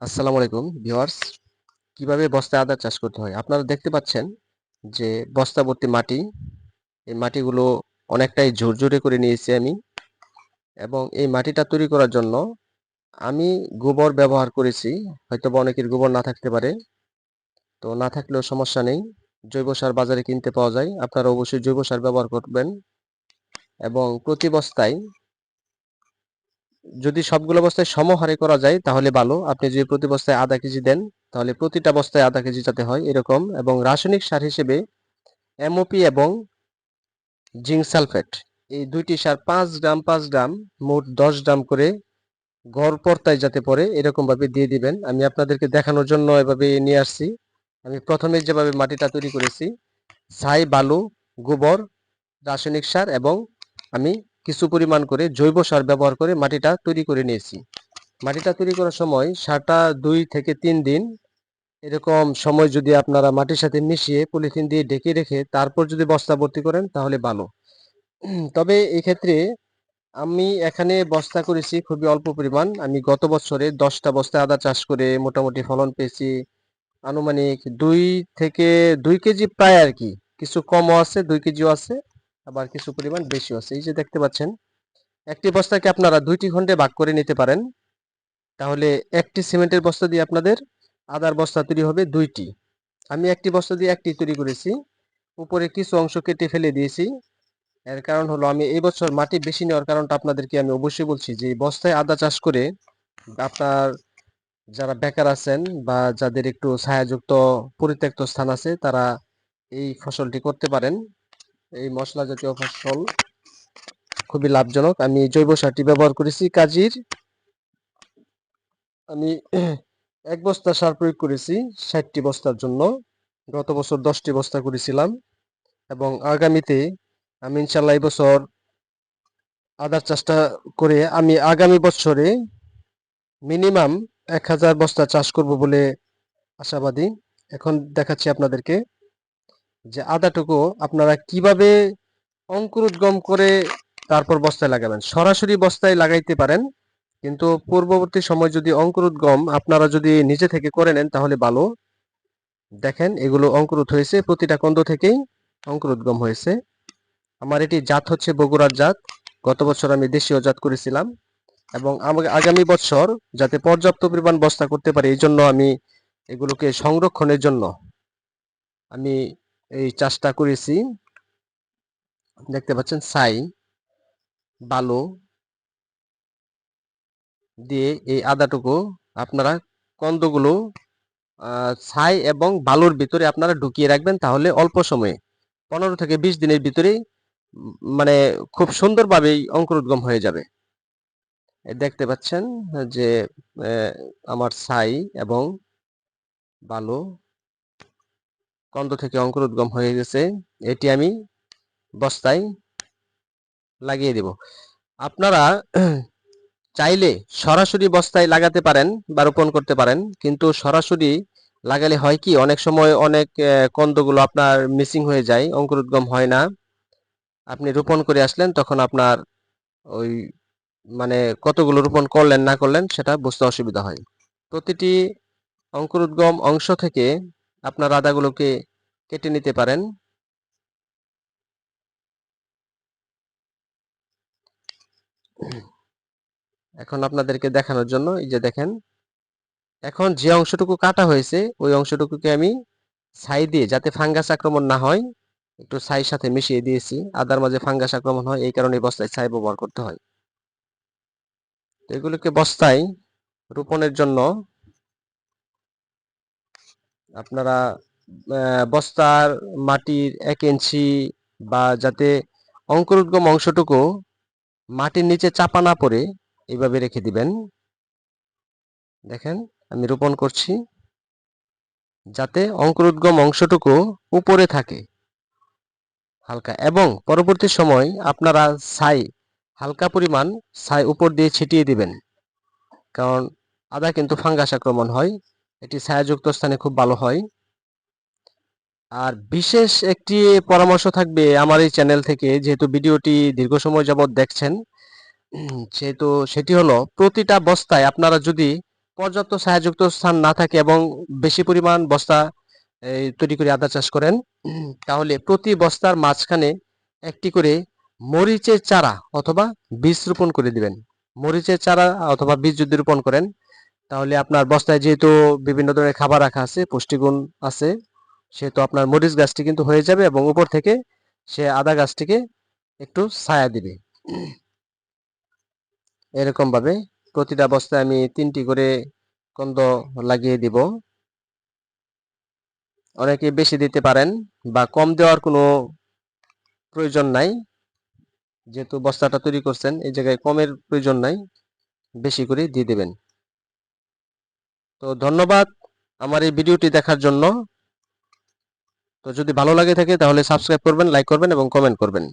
আসসালামু আলাইকুম, ভিউয়ার্স। কীভাবে বস্তায় আদা চাষ করতে হয়? আপনারা দেখতে পাচ্ছেন যে বস্তা ভর্তি মাটি, এই মাটিগুলো অনেকটাই ঝুরঝুরে করে নিয়েছি আমি। এবং এই মাটিটা তৈরি করার জন্য আমি গোবর ব্যবহার করেছি। হয়তো বা অনেকের গোবর না থাকতে পারে। তো না থাকলেও সমস্যা নেই। জৈব সার বাজারে কিনতে পাওয়া যায়। আপনারা অবশ্যই জৈব সার ব্যবহার করবেন। এবং প্রতি বস্তায় যদি সবগুলো বস্তায় সমহারে করা যায়, তাহলে ভালো। আপনি যদি প্রতি বস্তায় আধা কেজি দেন, তাহলে প্রতিটা বস্তায় আধা কেজি যাতে হয়, এরকম। এবং রাসায়নিক সার হিসেবে এমওপি এবং জিঙ্ক সালফেট, এই দুইটি সার পাঁচ গ্রাম পাঁচ গ্রাম, মোট দশ গ্রাম করে গড় পর্তায় যাতে পড়ে এরকম ভাবে দিয়ে দিবেন। আমি আপনাদেরকে দেখানোর জন্য এভাবে নিয়ে আসছি। আমি প্রথমে যেভাবে মাটিটা তৈরি করেছি, ছাই, বালু, গোবর, রাসায়নিক সার এবং আমি কিছু পরিমাণ করে জৈব সার ব্যবহার করে মাটিটা তৈরি করে নিয়েছি। মাটিটা তৈরি করার সময় সারটা দুই থেকে তিন দিন, এরকম সময় যদি আপনারা মাটির সাথে মিশিয়ে পলিথিন দিয়ে ঢেকে রেখে তারপর যদি বস্তা ভর্তি করেন তাহলে ভালো। তবে এক্ষেত্রে আমি এখানে বস্তা করেছি খুবই অল্প পরিমাণ। আমি গত বছরে দশটা বস্তা আদা চাষ করে মোটামুটি ফলন পেয়েছি। আনুমানিক দুই থেকে দুই কেজি প্রায় আর কি। কিছু কমও আছে, দুই কেজিও আছে। আবার কিছু পরিমাণ বেশিও আছে। এই যে দেখতে পাচ্ছেন, একটি বস্তাকে আপনারা দুইটি খণ্ডে ভাগ করে নিতে পারেন। তাহলে একটি সিমেন্টের বস্তা দিয়ে আপনাদের আদার বস্তা তৈরি হবে দুইটি। আমি একটি বস্তা দিয়ে একটি তৈরি করেছি। উপরে কিছু অংশ কেটে ফেলে দিয়েছি। এর কারণ হলো আমি এই বছর মাটি বেশি নেওয়ার কারণটা আপনাদেরকে আমি অবশ্যই বলছি যে বস্তায় আদা চাষ করে আপনার যারা বেকার আছেন বা যাদের একটু ছায়াযুক্ত, পরিত্যক্ত স্থান আছে, তারা এই ফসলটি করতে পারেন। এই মশলা জাতীয় ফসল খুবই লাভজনক। আমি জৈব সারটি ব্যবহার করেছি, কাজির। আমি এক বস্তা সার প্রয়োগ করেছি ষাটটি বস্তার জন্য। গত বছর দশটি বস্তা করেছিলাম এবং আগামীতে আমি ইনশাল্লাহ এই বছর আদার চাষটা করে আমি আগামী বছরে মিনিমাম এক হাজার বস্তা চাষ করব বলে আশাবাদী। এখন দেখাচ্ছি আপনাদেরকে। যে আদাটুকু আপনারা কীভাবে অঙ্কুরোদ্গম করে তারপর বস্তায় লাগাবেন? সরাসরি বস্তায় লাগাইতে পারেন, কিন্তু পূর্ববর্তী সময় যদি অঙ্কুরোদ্গম আপনারা যদি নিজে থেকে করে নেন তাহলে ভালো। দেখেন, এগুলো অঙ্কুরোদ হয়েছে, প্রতিটা কন্দ থেকেই অঙ্কুরোদ্গম হয়েছে। আমার এটি জাত হচ্ছে বগুড়ার জাত, গত বছর আমি দেশীয় জাত করেছিলাম। এবং আমাকে আগামী বছর যাতে পর্যাপ্ত পরিমাণ বস্তা করতে পারি, এই জন্য আমি এগুলোকে সংরক্ষণের জন্য আমি এই চাষটা করেছি। দেখতে পাচ্ছেন ছাই বালু দিয়ে এই আদাটুকু আপনারা কন্দগুলো ছাই এবং বালুর ভিতরে আপনারা ঢুকিয়ে রাখবেন তাহলে অল্প সময়ে। পনেরো থেকে বিশ দিনের ভিতরেই মানে খুব সুন্দরভাবেই অঙ্কুরোদ্গম হয়ে যাবে। দেখতে পাচ্ছেন যে আমার ছাই এবং বালু কন্দ থেকে অঙ্কুরোদ্গম হয়ে গেছে, এটি আমি বস্তায় লাগিয়ে দেব। আপনারা চাইলে সরাসরি বস্তায় লাগাতে পারেন বা রোপণ করতে পারেন, কিন্তু সরাসরি লাগালে হয় কি, অনেক সময় অনেক কন্দগুলো আপনার মিসিং হয়ে যায় অঙ্কুরোদ্গম হয় না। আপনি রোপণ করে আসলেন, তখন আপনার ওই মানে কতগুলো রোপণ করলেন, না করলেন, সেটা বুঝতে অসুবিধা হয়। প্রতিটি অঙ্কুরোদ্গম অংশ থেকে আপনার আদাগুলোকে কেটে নিতে পারেন। এখন আপনাদেরকে দেখানোর জন্য, এই যে দেখেন, এখন যে অংশটুকু কাটা হয়েছে, ওই অংশটুকুকে আমি ছাই দিয়ে, যাতে ফাঙ্গাস আক্রমণ না হয়, একটু ছাইয়ের সাথে মিশিয়ে দিয়েছি। আদার মাঝে ফাঙ্গাস আক্রমণ হয়, এই কারণে বস্তায় ছাই ব্যবহার করতে হয়। তো এগুলোকে বস্তায় রোপণের জন্য আপনারা বস্তার মাটির এক ইঞ্চি বা যাতে অঙ্কুরোদ্গম অংশটুকু মাটির নিচে চাপা না পড়ে এইভাবে রেখে দিবেন। দেখেন, আমি রোপণ করছি। যাতে অঙ্কুরোদ্গম অংশটুকু উপরে থাকে হালকা এবং পরবর্তী সময় আপনারা ছাই, হালকা পরিমাণ ছাই উপর দিয়ে ছিটিয়ে দিবেন। কারণ আদা কিন্তু ফাঙ্গাস আক্রমণ হয়। এটি ছায়াযুক্ত স্থানে খুব ভালো হয়। আর বিশেষ একটি পরামর্শ থাকবে আমার এই চ্যানেল থেকে, যেহেতু ভিডিওটি দীর্ঘ সময় যাবৎ দেখছেন সেহেতু সেটি হলো প্রতিটা বস্তায় আপনারা যদি পর্যাপ্ত ছায়াযুক্ত স্থান না থাকে এবং বেশি পরিমাণ বস্তা তৈরি করে আদা চাষ করেন, তাহলে প্রতি বস্তার মাঝখানে একটি করে মরিচের চারা অথবা বীজ রোপণ করে দিবেন। মরিচের চারা অথবা বীজ যদি রোপণ করেন তাহলে আপনার বস্তায় যেহেতু বিভিন্ন ধরনের খাবার রাখা আছে, পুষ্টিগুণ আছে, সেহেতু আপনার মরিচ গাছটি কিন্তু হয়ে যাবে এবং উপর থেকে সে আদা গাছটিকে একটু ছায়া দিবে। এরকম ভাবে প্রতিটা বস্তায় আমি তিনটি করে কন্দ লাগিয়ে দিব। অনেকে বেশি দিতে পারেন বা কম দেওয়ার কোনো প্রয়োজন নাই। যেহেতু বস্তাটা তৈরি করছেন, এই জায়গায় কমের প্রয়োজন নাই, বেশি করে দিয়ে দেবেন। তো ধন্যবাদ আমার এই ভিডিওটি দেখার জন্য। তো যদি ভালো লাগে থাকে তাহলে সাবস্ক্রাইব করবেন লাইক করবেন এবং কমেন্ট করবেন।